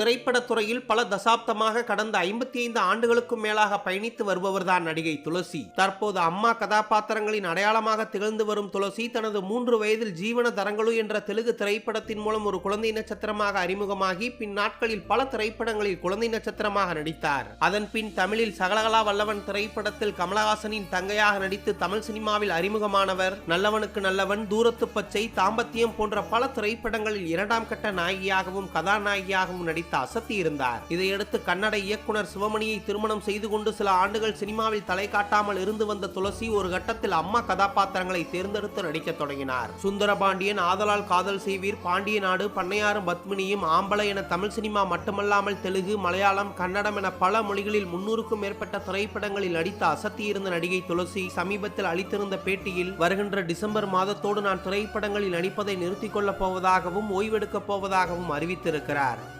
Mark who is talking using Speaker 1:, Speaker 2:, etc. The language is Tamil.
Speaker 1: திரைப்படத்துறையில் பல தசாப்தமாக கடந்த ஐம்பத்தி ஐந்து ஆண்டுகளுக்கும் மேலாக பயணித்து வருபவர்தான் நடிகை துளசி. தற்போது அம்மா கதாபாத்திரங்களின் அடையாளமாக திகழ்ந்து வரும் துளசி தனது மூன்று வயதில் ஜீவன தரங்களு என்ற தெலுங்கு திரைப்படத்தின் மூலம் ஒரு குழந்தை நட்சத்திரமாக அறிமுகமாகி பின் நாட்களில் பல திரைப்படங்களில் குழந்தை நட்சத்திரமாக நடித்தார். அதன் பின் தமிழில் சகலகலா வல்லவன் திரைப்படத்தில் கமலஹாசனின் தங்கையாக நடித்து தமிழ் சினிமாவில் அறிமுகமானவர். நல்லவனுக்கு நல்லவன் தூரத்து பச்சை தாம்பத்தியம் போன்ற பல திரைப்படங்களில் இரண்டாம் கட்ட நாயகியாகவும் கதாநாயகியாகவும் நடித்து அசத்தி இருந்தார் இதையடுத்து கன்னட இயக்குனர் சிவமணியை திருமணம் செய்து கொண்டு சில ஆண்டுகள் சினிமாவில் தலை காட்டாமல் இருந்து வந்த துளசி ஒரு கட்டத்தில் அம்மா கதாபாத்திரங்களை தேர்ந்தெடுத்து நடிக்க தொடங்கினார். சுந்தரபாண்டியன் ஆதலால் காதல் செய்வீர் பாண்டிய நாடு பண்ணையாரும் பத்மினியும் ஆம்பளை என தமிழ் சினிமா மட்டுமல்லாமல் தெலுங்கு மலையாளம் கன்னடம் என பல மொழிகளில் முன்னூறுக்கும் மேற்பட்ட திரைப்படங்களில் நடித்து அசத்தியிருந்த நடிகை துளசி சமீபத்தில் அளித்திருந்த பேட்டியில் வருகின்ற டிசம்பர் மாதத்தோடு நான் திரைப்படங்களில் நடிப்பதை நிறுத்திக் கொள்ளப் போவதாகவும் ஓய்வெடுக்கப் போவதாகவும் அறிவித்திருக்கிறார்.